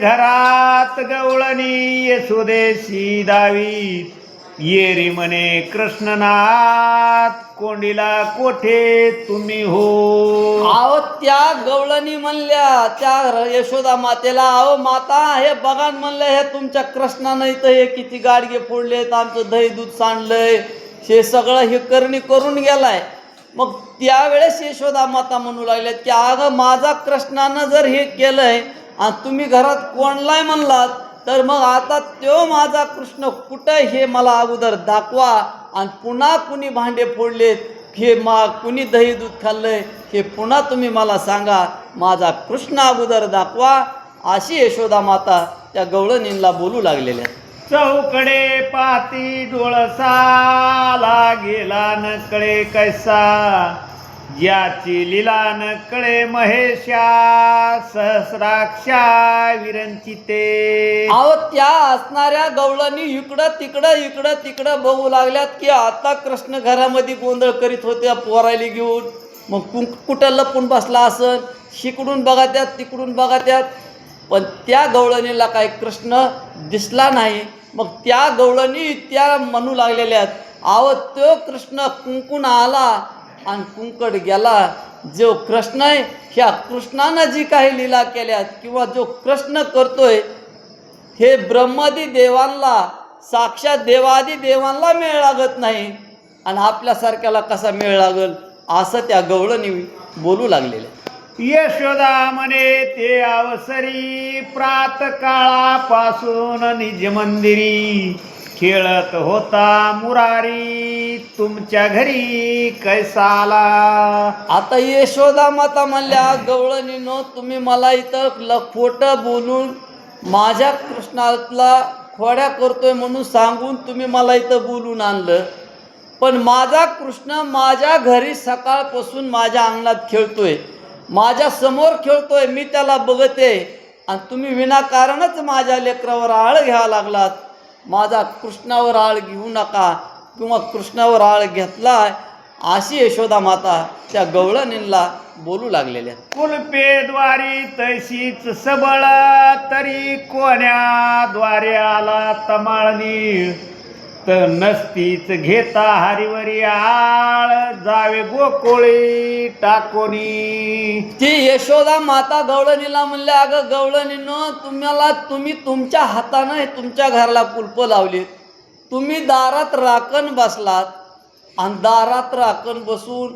घरात गवळणी यशोदेशी दावी येरी म्हणे कृष्णनाथ कोंडीला कोठे तुम्ही हो? आहो त्या गवळणी म्हणल्या त्या यशोदा मातेला अहो माता हे बघा म्हणलं हे तुमच्या कृष्णानं इथं हे किती गाडगे फोडलेत आमचं दही दूध सांडलंय हे सगळं हे करणी करून गेलाय. मग त्यावेळेस यशोदा माता म्हणू लागल्यात की अगं माझा कृष्णानं जर हे केलंय आणि तुम्ही घरात कोणलाय म्हणलात तर मग आता तो माझा कृष्ण कुठं हे मला अगोदर दाखवा. आणि पुन्हा कुणी भांडे फोडलेत हे मा कुणी दही दूध खाल्लंय हे पुन्हा तुम्ही मला सांगा. माझा कृष्ण अगोदर दाखवा. अशी यशोदा माता त्या गवळणींना बोलू लागलेल्या चौकडे पाती डोळसाला गेला न कैसा. याची लीला न कळे महेशा सहस्राक्षा विरंचिते. अहो त्या असणाऱ्या गवळणी इकडं तिकडं इकडं तिकडं बघू लागल्यात की आता कृष्ण घरामध्ये गोंधळ करीत होत्या पोरायला घेऊन. मग कु कुठं लपून बसला असन? शिकडून बघा त्यात तिकडून बघा त्यात. पण त्या गवळणीला काही कृष्ण दिसला नाही. मग त्या गवळणी त्या म्हणू लागलेल्या आहेत अहो तो कृष्ण कुंकून आला आणि कुंकड गेला जो कृष्ण आहे ह्या कृष्णानं जी काही लीला केल्यात किंवा जो कृष्ण करतोय हे ब्रह्मादी देवांना साक्षात देवादी देवांना मेळ लागत नाही. आणि आपल्यासारख्याला कसा मेळ लागल? असं त्या गवळणी बोलू लागलेल्या यशोदा म्हणे ते अवसरी प्रात काळापासून निज मंदिरी खेळत होता मुरारी. तुमच्या घरी कैसाला आता यशोदा माता म्हणल्या गवळणीनो तुम्ही मला इथं ल बोलून माझ्या कृष्णाला खोड्या करतोय म्हणून सांगून तुम्ही मला इथं बोलून आणलं. पण माझा कृष्ण माझ्या घरी सकाळपासून माझ्या अंगणात खेळतोय. माझ्यासमोर खेळतोय मी त्याला बघते. आणि तुम्ही विनाकारणच माझ्या लेकरावर आळ घ्यावा लागलात. माझा कृष्णावर आळ घेऊ नका किंवा कृष्णावर आळ घेतला अशी यशोदा माता त्या गवळणींना बोलू लागलेल्या कुलपेद्वारी तशीच सबळ तरी कोण्या द्वारे आला तमाळनी तर नसतीच घेता हरिवरी आळ. जावे गोकोळी टाकोनी. ती यशोदा माता गवळणीला म्हणल्या अगं गवळणीनं तुम्हाला तुम्ही तुमच्या हातानं हे तुमच्या घराला कुलप लावलीत. तुम्ही दारात राखण बसलात आणि दारात राखण बसून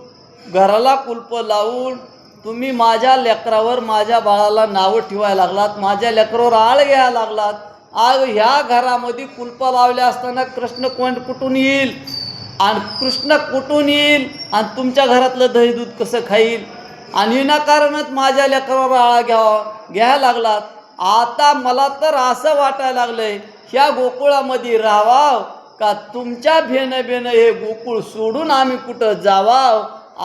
घराला कुलप लावून तुम्ही माझ्या लेकरावर माझ्या बाळाला नावं ठेवायला लागलात माझ्या लेकरावर आळ घ्यायला लागलात. आज ह्या घरामध्ये कुलपं लावल्या असताना कृष्ण कोण कुठून येईल? आणि कृष्ण कुठून येईल? आणि तुमच्या घरातलं दही दूध कसं खाईल? आणि विनाकारणच माझ्या लेकरावर आळा घ्यावा घ्यायला लागलात. आता मला तर असं वाटायला लागलंय ह्या गोकुळामध्ये राहावाव का तुमच्या भेनं भेनं हे गोकुळ सोडून आम्ही कुठं जावाव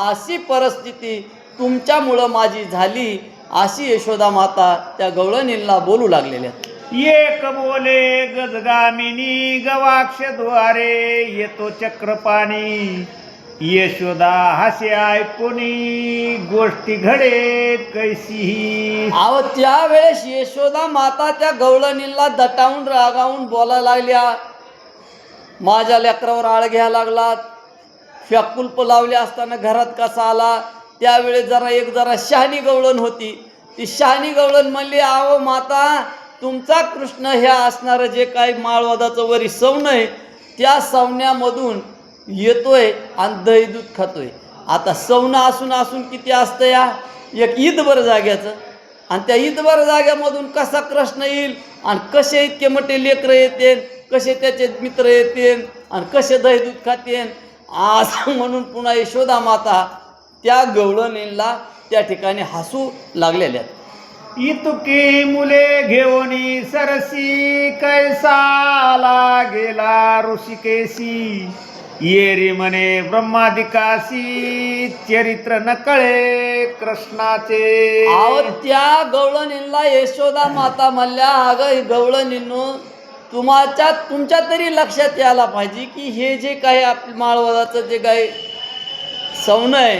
अशी परिस्थिती तुमच्यामुळं माझी झाली अशी यशोदा माता त्या गवळणींना बोलू लागलेल्या. एक बोले गजगामिनी गवाक्षद्वारे येतो चक्रपाणी. यशोदा हसे ऐकुनी गोष्टी घडे कैसी. अहो त्यावेळेस यशोदा माता त्या गवळणीला दटावून रागावून बोलायला लागल्या. माझ्या लेकरावर आळ घ्यायला लागलात फ्याकुल्प लावले असताना घरात कसा आला? त्यावेळेस जरा एक जरा शहाणी गवळण होती. ती शहाणी गवळण म्हणली आहो माता तुमचा कृष्ण हे असणारं जे काही माळवादाचं वरी सवन आहे त्या सवण्यामधून येतोय आणि दही दूध खातोय. आता सवनं असून असून किती असतं या? एक ईदभर जाग्याचं. आणि त्या ईदभर जाग्यामधून कसा कृष्ण येईल? आणि कसे इतके मोठे लेकरं येतील? कसे त्याचे मित्र येतील? आणि कसे दही दूध खातील? असं म्हणून पुन्हा यशोदा माता त्या गवळणीला त्या ठिकाणी हसू लागलेल्या आहेत. इतुकी मुले घेऊन सरसी कैसाला गेला ऋषिकेशी? येरी म्हणे ब्रह्मादिकाशी चरित्र नकळे कृष्णाचे. अहो त्या गवळणींना यशोदा माता म्हणल्या अगं गवळणींनो तुमच्या तुमच्या तरी लक्षात यायला पाहिजे की हे जे काही आपलं माळवदाचं जे काही सवनं आहे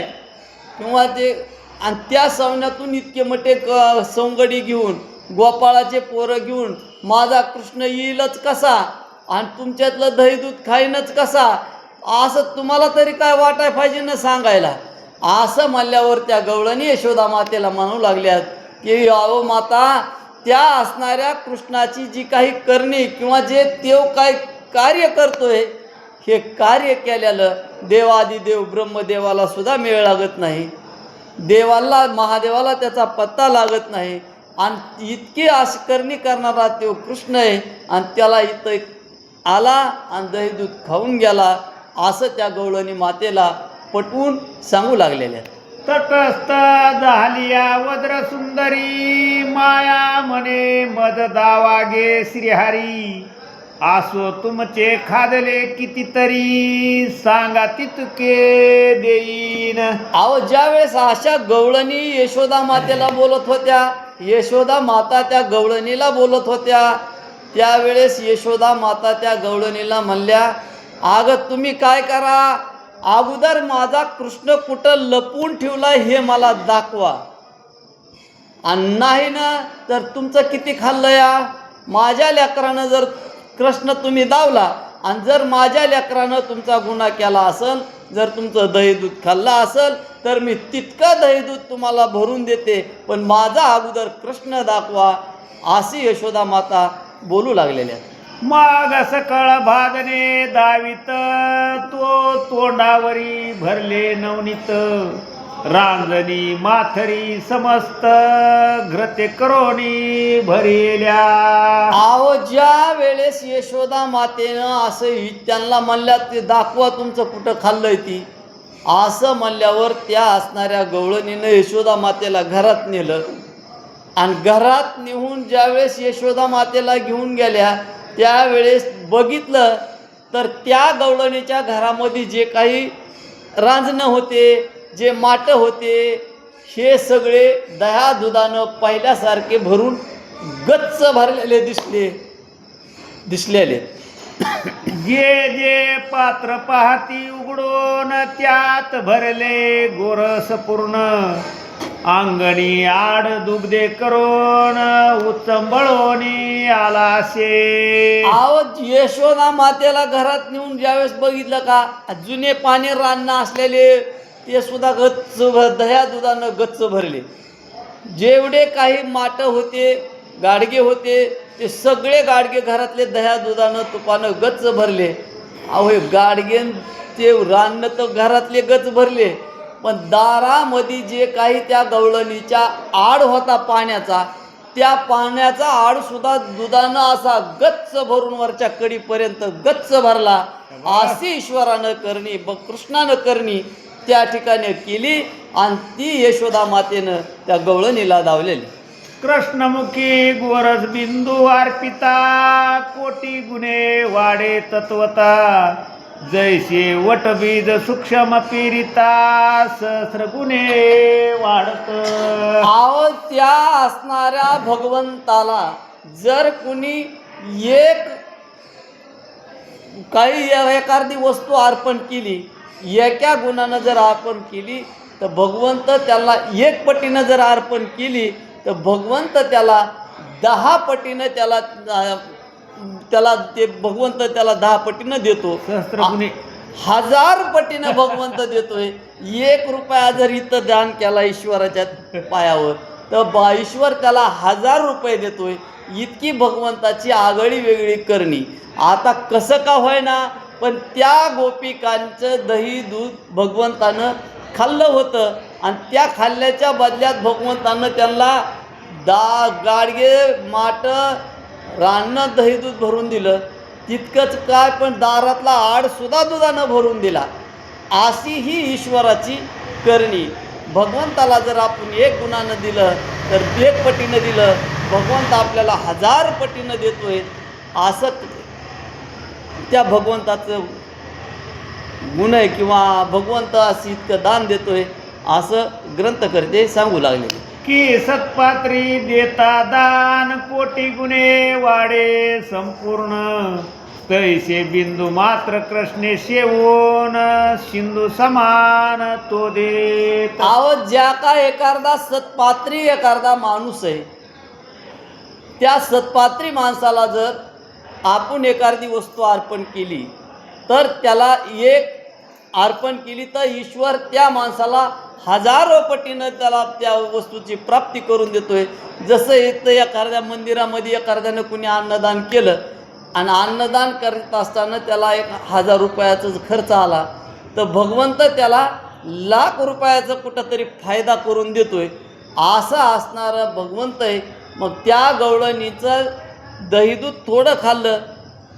किंवा ते आणि त्या सवण्यातून इतके मोठे क सवंगडी घेऊन गोपाळाचे पोरं घेऊन माझा कृष्ण येईलच कसा? आणि तुमच्यातलं दही दूध खाईनच कसा? असं तुम्हाला तरी काय वाटाय पाहिजे ना सांगायला? असं म्हणल्यावर त्या गवळणी यशोदा मातेला म्हणू लागल्यात की अहो माता त्या असणाऱ्या कृष्णाची जी काही करणी किंवा जे देव काय कार्य करतोय हे कार्य केल्यानं देवादिदेव ब्रह्मदेवाला सुद्धा मेळ लागत नाही. देवाला महादेवाला त्याचा पत्ता लागत नाही. आणि इतकी आशकरणी करणारा तो कृष्ण आहे आणि त्याला इथं आला आणि दहीदूध खाऊन गेला असं त्या गवळणी मातेला पटवून सांगू लागलेल्या तटस्थ झालिया वज्र सुंदरी माया म्हणे मद दावागे श्रीहरी. आसो तुमचे खादले कितीतरी सांगा तितके देईन. अहो ज्यावेळेस अशा गवळणी यशोदा मातेला बोलत होत्या यशोदा माता त्या गवळणीला बोलत होत्या त्यावेळेस यशोदा माता त्या गवळणीला म्हणल्या अगं तुम्ही काय करा? अगोदर माझा कृष्ण कुठं लपवून ठेवला हे मला दाखवा. आणि नाही ना तर तुमचं किती खाल्लं या? माझ्या लेकरानं जर कृष्ण तुम्ही दावला. आणि जर माझ्या लेकरानं तुमचा गुन्हा केला असेल जर तुमचं दहीदूध खाल्लं असेल तर मी तितकं दहीदूध तुम्हाला भरून देते. पण माझा अगोदर कृष्ण दाखवा अशी यशोदा माता बोलू लागलेल्या आहेत. माग सकळ भादने दावित तो तोंडावरी भरले नवनीत. रांजणी माथरी समस्त घृते करोनी भरिल्या. अहो ज्या वेळेस यशोदा मातेनं असं हि- त्यांना म्हणल्या ते दाखवा तुमचं कुठं खाल्लंय ती. असं म्हणल्यावर त्या असणाऱ्या गवळणीनं यशोदा मातेला घरात नेलं. आणि घरात नेऊन ज्यावेळेस यशोदा मातेला घेऊन गेल्या त्यावेळेस बघितलं तर त्या गवळणीच्या घरामध्ये जे काही रांजणं होते जे माटं होते हे सगळे दह्या दुधानं पहिल्यासारखे भरून गच्च भरलेले दिसले दिसलेले. जे जे पात्र पाहती उघडून त्यात भरले गोरस पूर्ण. अंगणी आड दुग्धे करून उचंबळोनी आला शे. आहो यशोदा मातेला घरात नेऊन ज्यावेळेस बघितलं का जुने पाणी रान्न असलेले ते सुद्धा गच्च भर दह्या दुधानं गच्च भरले. जेवढे काही माट होते गाडगे होते ते सगळे गाडगे घरातले दह्या दुधानं तुपानं गच्च भरले. अहो हे गाडगे ते रान्न तर घरातले गच्च भरले पण दारामध्ये जे काही त्या गवळणीच्या आड होता पाण्याचा त्या पाण्याचा आड सुद्धा दुधानं असा गच्च भरून वरच्या कडीपर्यंत गच्च भरला. अशी ईश्वरानं करणी ब कृष्णानं करणी त्या ठिकाणी केली आणि ती यशोदा मातेनं त्या गवळणीला धावलेली. कृष्णमुखी गोरस बिंदू अर्पिता कोटी गुणे वाडे तत्वता जैसे वटबीज सूक्ष्म पिरिता सहस्र गुणे वाढत. आव त्या असणाऱ्या भगवंताला जर कुणी एक काही एखादी वस्तू अर्पण केली एका गुणानं जर अर्पण केली तर भगवंत त्याला एक पटीनं जर अर्पण केली तर भगवंत त्याला दहा पटीनं त्याला त्याला ते भगवंत त्याला दहा पटीनं देतो. हजार पटीनं भगवंत देतोय. एक रुपया जर इथं दान केला ईश्वराच्या पायावर तर बा ईश्वर त्याला हजार रुपये देतोय. इतकी भगवंताची आगळी वेगळी करणी. आता कसं का होईना पण त्या गोपिकांचं दही दूध भगवंतानं खाल्लं होतं. आणि त्या खाल्ल्याच्या बदल्यात भगवंतानं त्यांना दा गाडगे माट रानं दही दूध भरून दिलं. तितकंच काय पण दारातला आड सुद्धा दुधानं भरून दिला. अशी ही ईश्वराची करणी. भगवंताला जर आपण एक गुणानं दिलं तर एक पटीनं दिलं. भगवंत आपल्याला हजार पटीनं देतोय. असं त्या भगवंताचं गुण आहे किंवा भगवंत असं इतकं दान देतोय असं ग्रंथकर्ते सांगू लागले. की सत्पात्री देता दान कोटी गुणे वाडे संपूर्ण. तैसे बिंदू मात्र कृष्णे शेवून सिंधू समान तो देत. अहो ज्या का एखादा सत्पात्री एखादा माणूस आहे त्या सत्पात्री माणसाला जर आपण एखादी वस्तू अर्पण केली तर त्याला एक अर्पण केली तर ईश्वर त्या माणसाला हजारो पटीनं त्याला त्या वस्तूची प्राप्ती करून देतोय. जसं इथं एखाद्या मंदिरामध्ये एखाद्यानं कुणी अन्नदान केलं आणि अन्नदान करत असताना त्याला एक हजार रुपयाचा खर्च आला तर भगवंत त्याला लाख रुपयाचा कुठंतरी फायदा करून देतोय. असं असणारं भगवंत आहे. मग त्या गवळणीचं दहीदूध थोडं खाल्लं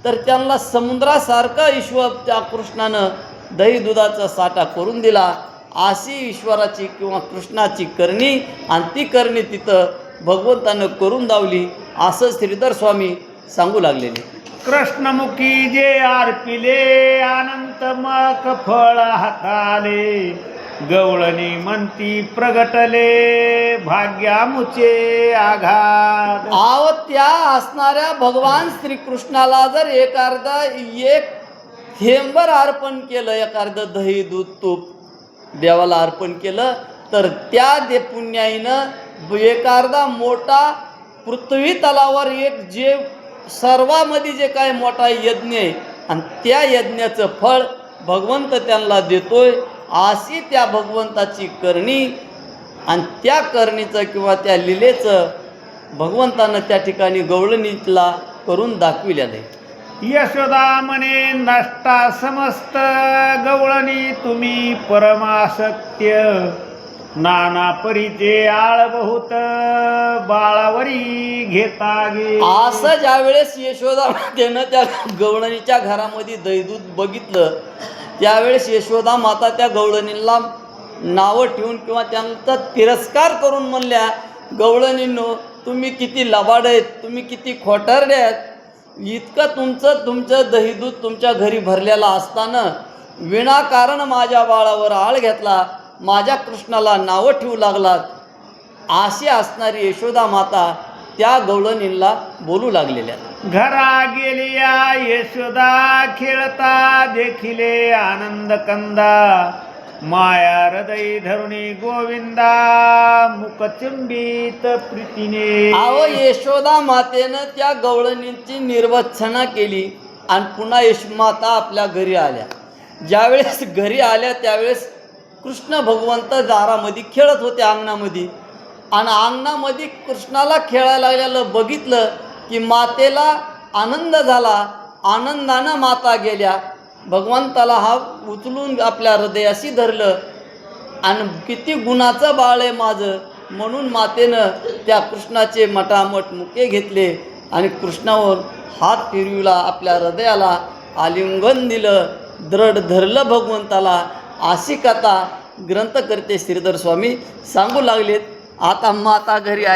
तर त्यांना समुद्रासारखं ईश्वर त्या कृष्णानं दही दुधाचा साठा करून दिला. अशी ईश्वराची किंवा कृष्णाची करणी आणि ती करणी तिथं भगवंतानं करून दावली असं श्रीधर स्वामी सांगू लागलेले. कृष्णमुखी जे आरपिले अनंत मक फळ हाताले. गवळणी म्हणती प्रगटले भाग्यामुचे आघात. आव त्या असणाऱ्या भगवान श्रीकृष्णाला जर एखादा एक थेंबर अर्पण केलं एखादं दही दूध तूप देवाला अर्पण केलं तर त्या दे पुण्याईनं एखादा मोठा पृथ्वी तलावर एक जे सर्वामध्ये जे काय मोठा यज्ञ आहे आणि त्या यज्ञाचं फळ भगवंत त्यांना देतोय. अशी त्या भगवंताची करणी आणि त्या करणीचं किंवा त्या लिलेचं भगवंतानं त्या ठिकाणी गवळणीतला करून दाखविलेलं आहे. यशोदा म्हणे नष्टा समस्त गवळणी तुम्ही परमासत्य नाना परीचे आळ बहुत बाळावरी घेता गे. असं ज्यावेळेस यशोदा मातेनं त्या गवळणीच्या घरामध्ये दैदूत बघितलं त्यावेळेस यशोदा माता त्या गवळणींना नावं ठेवून किंवा त्यांचा तिरस्कार करून म्हणल्या गवळणींनो तुम्ही किती लबाड आहेत तुम्ही किती खोटारडे आहेत. इतकं तुमचं तुमचं दहीदूध तुमच्या घरी भरलेलं असताना विनाकारण माझ्या बाळावर आळ घेतला माझ्या कृष्णाला नावं ठेवू लागलात. अशी असणारी यशोदा माता त्या गवळणींना बोलू लागलेल्या. घरा गेलिया यशोदा खेळता देखिले आनंद कंदा माया हृदय धरुणी गोविंदा मुखचुंबित प्रीतीने. अहो यशोदा मातेनं त्या गवळणींची निर्वत्सना केली आणि पुन्हा यशमाता आपल्या घरी आल्या. ज्यावेळेस घरी आल्या त्यावेळेस कृष्ण भगवंत दारामध्ये खेळत होते अंगणामध्ये. आणि अंगणामध्ये कृष्णाला खेळायला लागलेलं बघितलं की मातेला आनंद झाला. आनंदानं माता गेल्या. भगवंताला हा उचलून आपल्या हृदयाशी धरलं. आणि किती गुणाचं बाळ आहे माझं. म्हणून मातेनं त्या कृष्णाचे मटामट मुके घेतले. आणि कृष्णावर हात फिरविला आपल्या हृदयाला आलिंगन दिलं. दृढ धरलं भगवंताला. अशी कथा ग्रंथकर्ते श्रीधर स्वामी सांगू लागलेत. आता माता घरी आले.